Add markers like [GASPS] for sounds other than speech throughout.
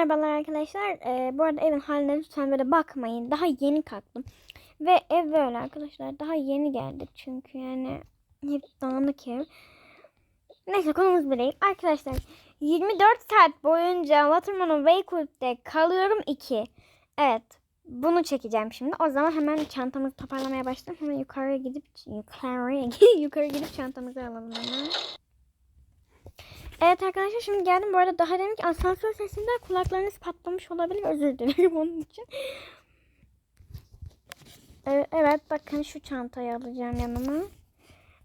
Merhabalar arkadaşlar. Ee, bu arada evin haline lütfen böyle bakmayın. Daha yeni kalktım. Ve ev böyle arkadaşlar. Daha yeni geldik çünkü yani hep dağınık ev. Neyse konumuz değil. Arkadaşlar 24 saat boyunca Watermelon Wakewood'de kalıyorum 2. Evet. Bunu çekeceğim şimdi. O zaman hemen çantamızı toparlamaya başlayalım. Hemen yukarıya gidip yukarıya [LAUGHS] yukarı gidip çantamızı alalım hemen. Evet arkadaşlar şimdi geldim. Bu arada daha demin ki asansör sesinden kulaklarınız patlamış olabilir. Özür dilerim [LAUGHS] onun için. Ee, evet bakın şu çantayı alacağım yanıma.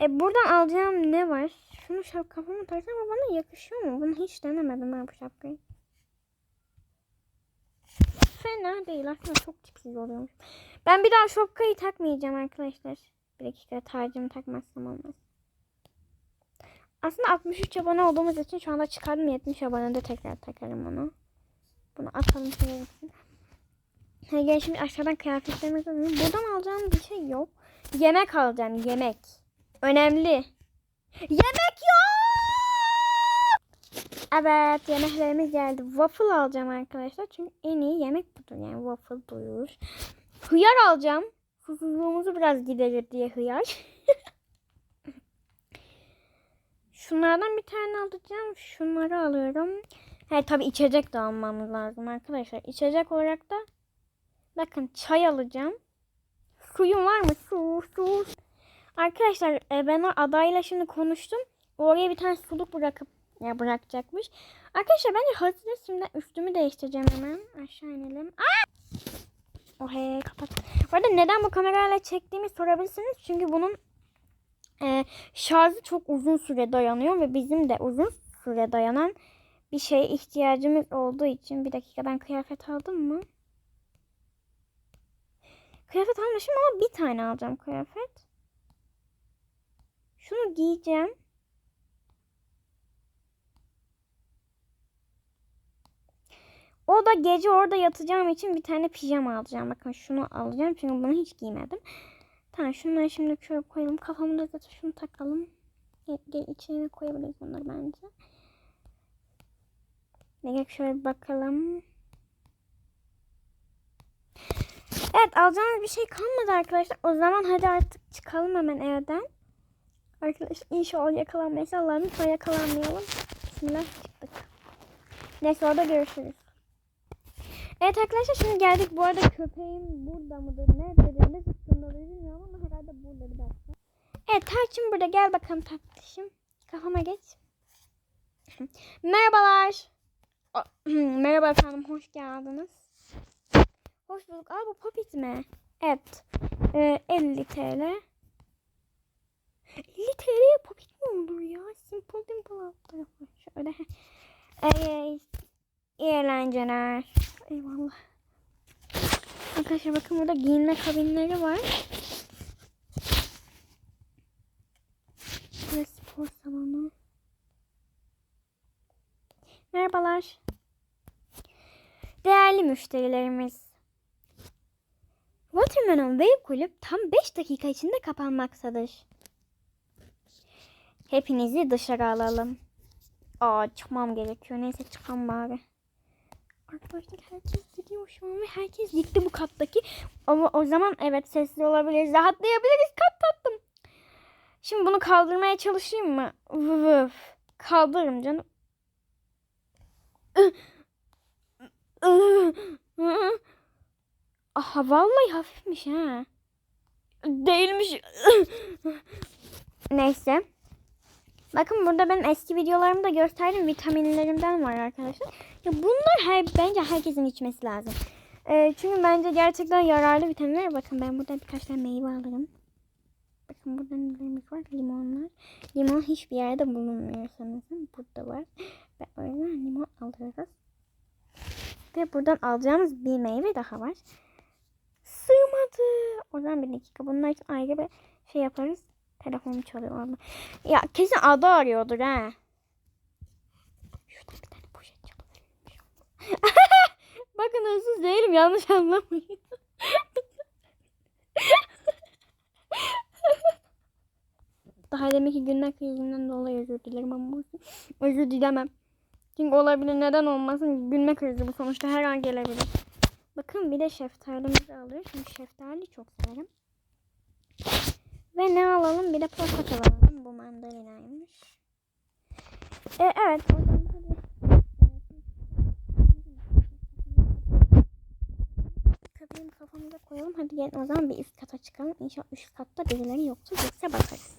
E, buradan alacağım ne var? Şunu şap kafama taksam ama bana yakışıyor mu? Bunu hiç denemedim ben bu şapkayı. Fena değil aslında çok tipsiz oluyormuş. Ben bir daha şapkayı takmayacağım arkadaşlar. Bir dakika tacımı takmazsam olmaz. Aslında 63 abone olduğumuz için şu anda çıkardım 70 abonede tekrar takarım onu. Bunu atalım şuraya gitsin. Gel şimdi aşağıdan kıyafetlerimizi alalım. Buradan alacağım bir şey yok. Yemek alacağım yemek. Önemli. Yemek yok. Evet yemeklerimiz geldi. Waffle alacağım arkadaşlar. Çünkü en iyi yemek budur yani waffle doyurur. Hıyar alacağım. Susuzluğumuzu biraz giderir diye hıyar. [LAUGHS] Şunlardan bir tane alacağım. Şunları alıyorum. He tabi içecek de almamız lazım arkadaşlar. İçecek olarak da bakın çay alacağım. Suyum var mı? Su, su. Arkadaşlar e, ben o adayla şimdi konuştum. Oraya bir tane suluk bırakıp ya bırakacakmış. Arkadaşlar bence hazır şimdi üstümü değiştireceğim hemen. Aşağı inelim. Aa! Oh he kapat. Bu arada neden bu kamerayla çektiğimi sorabilirsiniz. Çünkü bunun e, şarjı çok uzun süre dayanıyor ve bizim de uzun süre dayanan bir şeye ihtiyacımız olduğu için bir dakika ben kıyafet aldım mı? Kıyafet almışım ama bir tane alacağım kıyafet. Şunu giyeceğim. O da gece orada yatacağım için bir tane pijama alacağım. Bakın şunu alacağım çünkü bunu hiç giymedim. Tamam şunları şimdi şöyle koyalım. Kafamda da şunu takalım. Gel, içine koyabiliriz bunları bence. Ne şöyle bakalım. Evet alacağımız bir şey kalmadı arkadaşlar. O zaman hadi artık çıkalım hemen evden. Arkadaşlar inşallah yakalanmayız. Allah'ım lütfen yakalanmayalım. Bismillah çıktık. Neyse orada görüşürüz. Evet arkadaşlar şimdi geldik. Bu arada köpeğim burada mıdır? Nerededir? Ne tuttuğundadır bilmiyorum ama herhalde burada bir dakika. Evet Tarçın burada. Gel bakalım tatlışım. Kafama geç. [LAUGHS] Merhabalar. [CLEARS THROAT] Merhaba efendim. Hoş geldiniz. Hoş bulduk. Aa bu popit mi? Evet. Ee, 50 TL. 50 TL'ye popit mi olur ya? Simple dimple alt tarafı. Şöyle. Ee, eğlenceler. Eyvallah. Arkadaşlar bakın burada giyinme kabinleri var. Ve spor salonu. Merhabalar. Değerli müşterilerimiz. Watermelon Wave Kulüp tam 5 dakika içinde kapanmaktadır. Hepinizi dışarı alalım. Aa çıkmam gerekiyor. Neyse çıkam bari. Arkadaşlar herkes gidiyor şu an ve herkes gitti bu kattaki. Ama o zaman evet sesli olabiliriz. Rahatlayabiliriz. Kat tattım. Şimdi bunu kaldırmaya çalışayım mı? Vıf. Kaldırırım canım. Aha vallahi hafifmiş ha. Değilmiş. Neyse. Bakın burada benim eski videolarımda gösterdiğim vitaminlerimden var arkadaşlar. Ya bunlar her, bence herkesin içmesi lazım. Ee, çünkü bence gerçekten yararlı vitaminler. Bakın ben burada birkaç tane meyve alırım. Bakın burada nelerimiz var? Limonlar. Limon hiçbir yerde bulunmuyor sanırım. Burada var. Ve o yüzden limon alıyoruz. Ve buradan alacağımız bir meyve daha var. Sığmadı. O zaman bir dakika. Bunlar için ayrı bir şey yaparız. Telefonum çalıyor orada. Ya kesin adı arıyordur ha. Şuradan bir tane poşet. [LAUGHS] Bakın hırsız değilim yanlış anlamayın. [LAUGHS] Daha demek ki günler krizinden dolayı özür dilerim ama özür dilemem. Çünkü olabilir neden olmasın gülme krizi bu sonuçta her an gelebilir. Bakın bir de şeftalimizi alıyoruz. Çünkü şeftali çok severim. Ve ne alalım? Bir de portakal alalım. Bu mandalinaymış. E, evet. Köpeğimi kafamıza koyalım. Hadi gelin o zaman bir üst kata çıkalım. İnşallah üst katta birileri yoktur. Yoksa bakarız.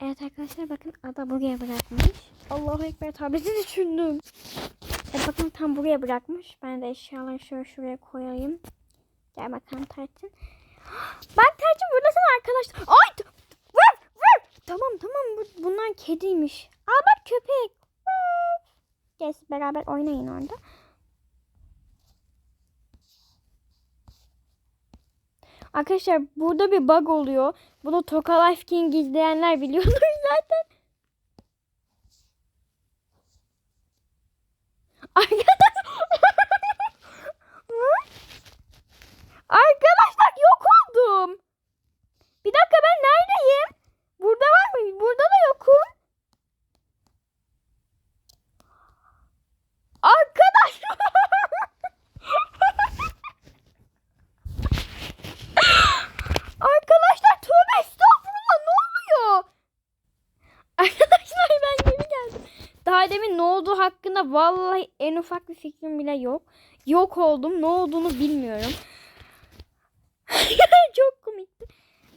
Evet arkadaşlar bakın ada buraya bırakmış. Allahu Ekber tableti düşündüm. Evet bakın tam buraya bırakmış. Ben de eşyaları şöyle şuraya koyayım. Gel bakalım Tarçın. [GASPS] Bak Tarçın buradasın arkadaşlar. Ay! Vur! Vur! Tamam tamam bu, bunlar kediymiş. Aa bak köpek. Gel beraber oynayın orada. Arkadaşlar burada bir bug oluyor. Bunu Toka Life King izleyenler biliyordur [LAUGHS] zaten. Arkadaşlar yok oldum. Bir dakika ben neredeyim? Burada var mı? Burada da yokum. Arkadaşlar. Arkadaşlar tövbe estağfurullah ne oluyor? Arkadaşlar ben geri geldim. Daha demin ne olduğu hakkında vallahi en ufak bir fikrim bile yok. Yok oldum. Ne olduğunu bilmiyorum. [LAUGHS] çok komikti.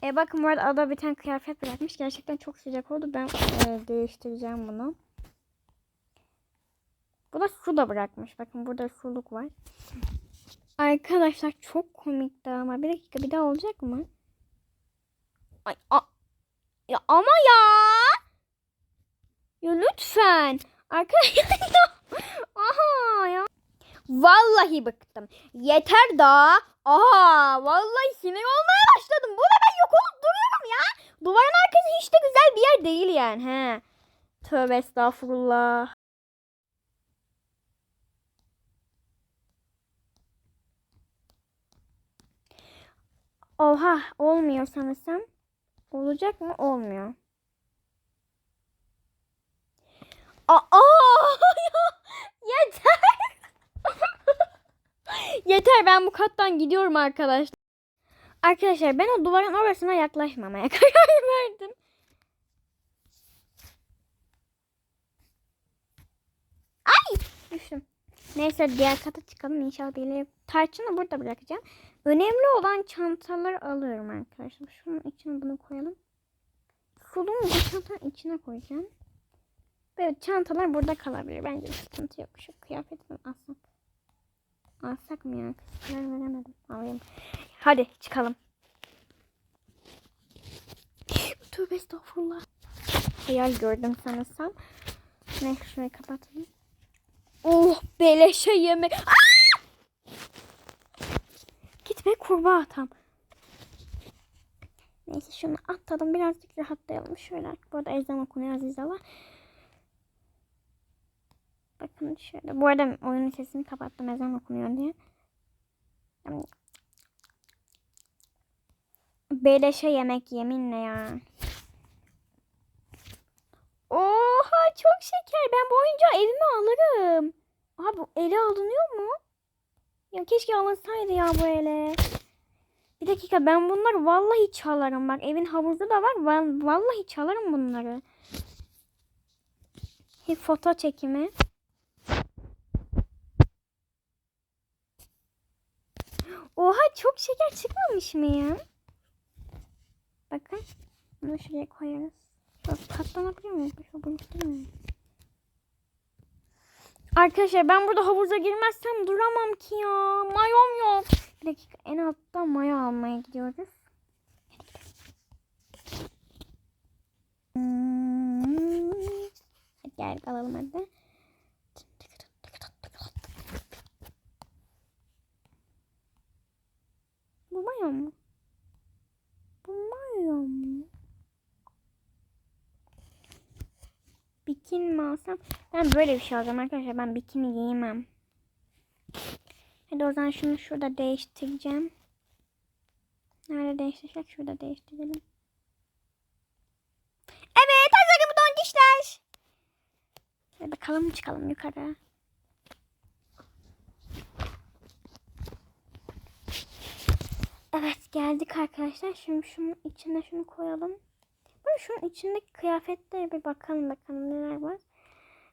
E bakın bu arada ada bir tane kıyafet bırakmış. Gerçekten çok sıcak oldu. Ben e, değiştireceğim bunu. Bu da su da bırakmış. Bakın burada suluk var. Arkadaşlar çok komikti ama. Bir dakika bir daha olacak mı? Ay, a ya ama ya. Ya lütfen. Arkadaşlar. [LAUGHS] Aha ya. Vallahi bıktım. Yeter daha. Aha vallahi sinir olmaya başladım. Bu ne ben yok olup duruyorum ya. Duvarın arkası hiç de güzel bir yer değil yani. He. Tövbe estağfurullah. Oha olmuyor sanırsam. Olacak mı? Olmuyor. Aa! [LAUGHS] Yeter. Ben bu kattan gidiyorum arkadaşlar. Arkadaşlar ben o duvarın orasına yaklaşmamaya [LAUGHS] karar verdim. Ay! Düştüm. Neyse diğer kata çıkalım inşallah birileri. Tarçını burada bırakacağım. Önemli olan çantaları alıyorum arkadaşlar. Şunun içine bunu koyalım. Sulumu bu çantanın içine koyacağım. Böyle çantalar burada kalabilir. Bence sıkıntı yok. Şu kıyafetimi alsak. Alsak mı ya? Karar veremedim. Alayım. Hadi çıkalım. Tövbe estağfurullah. Hayal gördüm sanırsam. Ne şurayı kapatalım. Oh beleşe yemek. Gitme kurbağa tam. Neyse şunu atalım birazcık rahatlayalım. Şöyle burada ezan okunuyor Azizallah. Bakın şöyle. Bu arada oyunun sesini kapattım ezan okunuyor diye. Beleşe yemek yeminle ya. Oha çok şeker. Ben bu oyuncağı evime alırım. Aha bu ele alınıyor mu? Ya keşke alınsaydı ya bu ele. Bir dakika ben bunları vallahi çalarım. Bak evin havuzu da var. Vallahi çalarım bunları. Bir foto çekimi. Oha çok şeker çıkmamış mı ya? Bakın. Bunu şuraya koyarız. Şöyle katlanabiliyor muyum? Şöyle buluşturmuyor Arkadaşlar ben burada havuza girmezsem duramam ki ya. Mayom yok. Bir dakika en alttan mayo almaya gidiyoruz. Hmm. Hadi gel alalım hadi. Bu mayo mu? Bu mayo mu? Bikini mi alsam? Ben böyle bir şey alacağım arkadaşlar. Ben bikini giymem. Hadi o zaman şunu şurada değiştireceğim. Nerede değiştirecek? Şurada değiştirelim. Evet hazır Hadi bakalım çıkalım yukarı. Evet geldik arkadaşlar. Şimdi şunun içine şunu koyalım. Böyle şunun içindeki kıyafetlere bir bakalım bakalım neler var.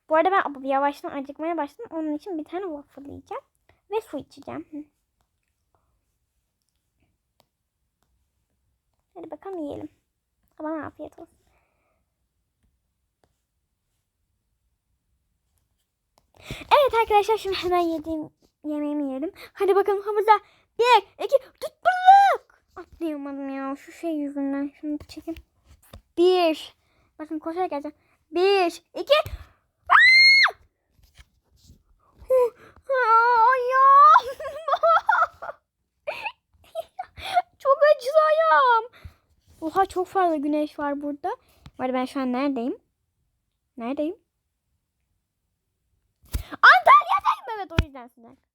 Bu arada ben yavaştan acıkmaya başladım. Onun için bir tane waffle yiyeceğim. Ve su içeceğim. Hadi bakalım yiyelim. Bana afiyet olsun. Evet arkadaşlar şimdi hemen yediğim yemeğimi yiyelim. Hadi bakalım havuza. Bir, iki, tut balık. Atlayamadım ya şu şey yüzünden. Şunu çekin. Bir. Bakın koşarak geleceğim. Bir, iki. Ayağım. [LAUGHS] çok acıdı ayağım. Oha çok fazla güneş var burada. Bu arada ben şu an neredeyim? Neredeyim? Antalya'dayım evet o yüzden sıcak.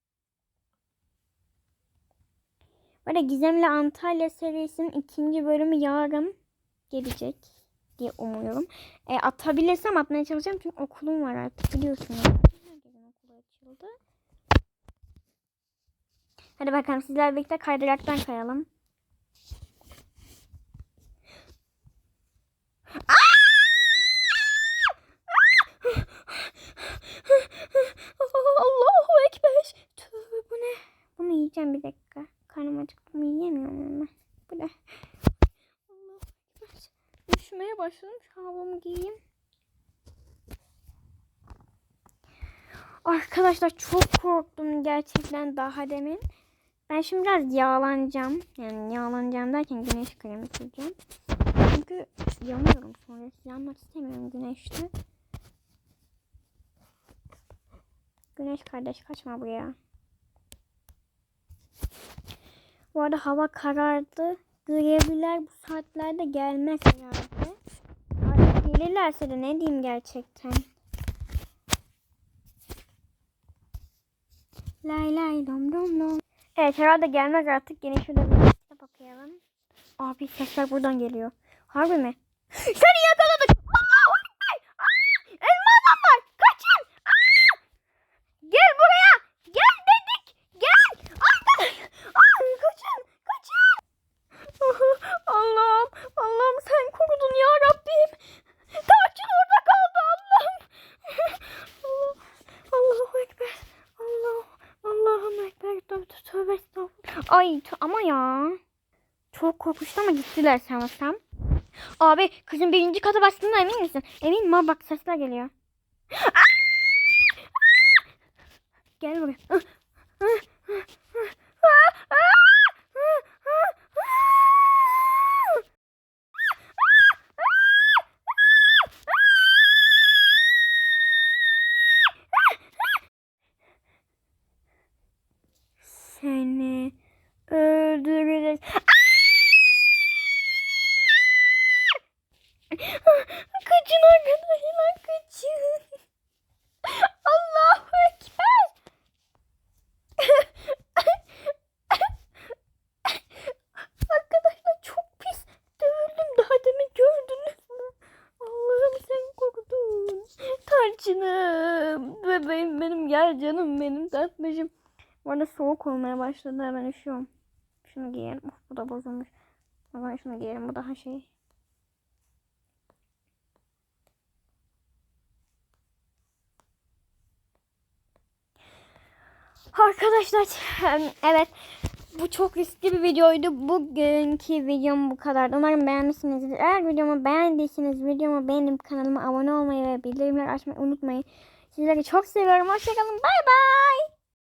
Böyle Gizemli Antalya serisinin ikinci bölümü yarın gelecek diye umuyorum. E, atabilirsem atmaya çalışacağım çünkü okulum var artık biliyorsunuz. Herkesin okulu açıldı. Hadi bakalım sizler birlikte kaydıraktan kayalım. Allahu Ekber. Tövbe bu ne? Bunu yiyeceğim bir dakika. Karnım acıktı. Bunu yiyemiyorum ama. Bu ne? Üşümeye başladım. Şu havamı giyeyim. Arkadaşlar çok korktum gerçekten daha demin. Ben şimdi biraz yağlanacağım. Yani yağlanacağım derken güneş kremi süreceğim. Çünkü yanıyorum sonra. Yanmak istemiyorum güneşte. Güneş kardeş kaçma buraya. Bu arada hava karardı. Görevliler bu saatlerde gelmez herhalde. Artık gelirlerse de ne diyeyim gerçekten. Lay lay dom dom dom. Evet herhalde gelmez artık. Yine şurada bir liste bakayalım. Abi sesler buradan geliyor. Harbi mi? [GASPS] Seni yakaladık. Allahu Ekber. Aa, elma adam var. Kaçın. Aa! Gel buraya. Gel dedik. Gel. Arkadaş. Ay, kaçın. Kaçın. Allah'ım. Allah'ım sen korudun ya Rabbim. Tarçın orada kaldı Allah'ım. Allah. Allahu Ekber. Allah. Allah'ım Ekber. Tövbe tövbe estağfurullah. Ay t- ama ya. Çok korkmuştu ama gittiler sanırsam. Abi kızın birinci kata bastığına emin misin? Emin mi? Bak sesler geliyor. Gel buraya. Kaçın arkadaşlar kaçın. Allahu Ekber. arkadaşlar çok pis dövüldüm. Daha demin gördünüz mü? Allah'ım sen korktun. Tarçınım. Bebeğim benim gel canım benim tatlışım. Bu arada soğuk olmaya başladı. Hemen üşüyorum. Şunu giyelim. Of, bu da bozulmuş. O zaman şunu giyelim. Bu daha şey. Arkadaşlar evet bu çok riskli bir videoydu. Bugünkü videom bu kadar. Umarım beğenmişsinizdir. Eğer videomu beğendiyseniz videomu beğenip kanalıma abone olmayı ve bildirimleri açmayı unutmayın. Sizleri çok seviyorum. Hoşçakalın. Bay bay.